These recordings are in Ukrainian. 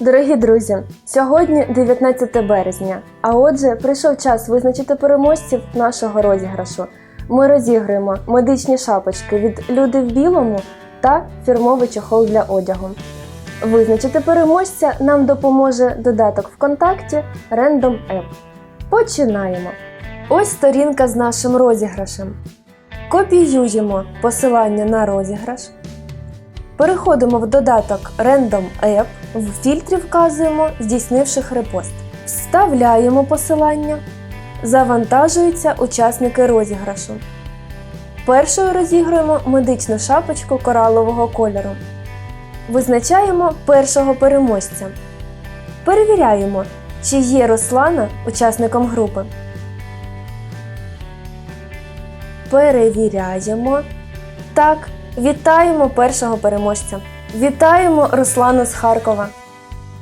Дорогі друзі, сьогодні 19 березня. А отже, прийшов час визначити переможців нашого розіграшу. Ми розіграємо медичні шапочки від люди в білому та фірмовий чохол для одягу. Визначити переможця нам допоможе додаток ВКонтакті Random App. Починаємо. Ось сторінка з нашим розіграшем. Копіюємо посилання на розіграш. Переходимо в додаток Random App, в фільтрі вказуємо здійснивших репост. Вставляємо посилання. Завантажуються учасники розіграшу. Першою розігруємо медичну шапочку коралового кольору. Визначаємо першого переможця. Перевіряємо, чи є Руслана учасником групи. Перевіряємо. Так, вітаємо першого переможця. Вітаємо Руслану з Харкова.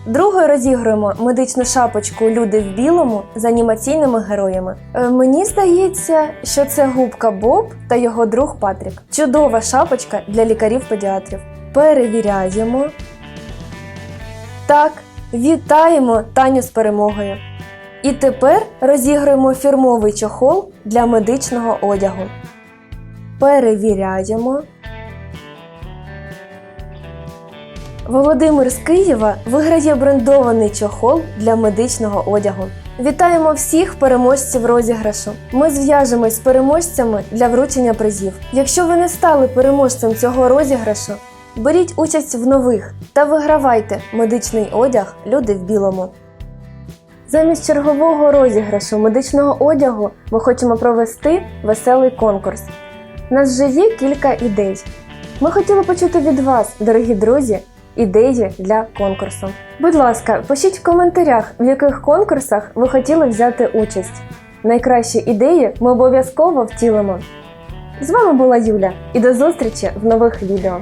Другою розігруємо медичну шапочку Люди в білому з анімаційними героями. Е, мені здається, що це губка Боб та його друг Патрік. Чудова шапочка для лікарів-педіатрів. Перевіряємо. Так, вітаємо Таню з перемогою. І тепер розіграємо фірмовий чохол для медичного одягу. Перевіряємо. Володимир з Києва виграє брендований чохол для медичного одягу. Вітаємо всіх переможців розіграшу. Ми зв'яжемось з переможцями для вручення призів. Якщо ви не стали переможцем цього розіграшу, беріть участь в нових та вигравайте медичний одяг Люди в білому. Замість чергового розіграшу медичного одягу ми хочемо провести веселий конкурс. У нас вже є кілька ідей. Ми хотіли почути від вас, дорогі друзі, ідеї для конкурсу. Будь ласка, пишіть в коментарях, в яких конкурсах ви хотіли взяти участь. Найкращі ідеї ми обов'язково втілимо. З вами була Юля і до зустрічі в нових відео.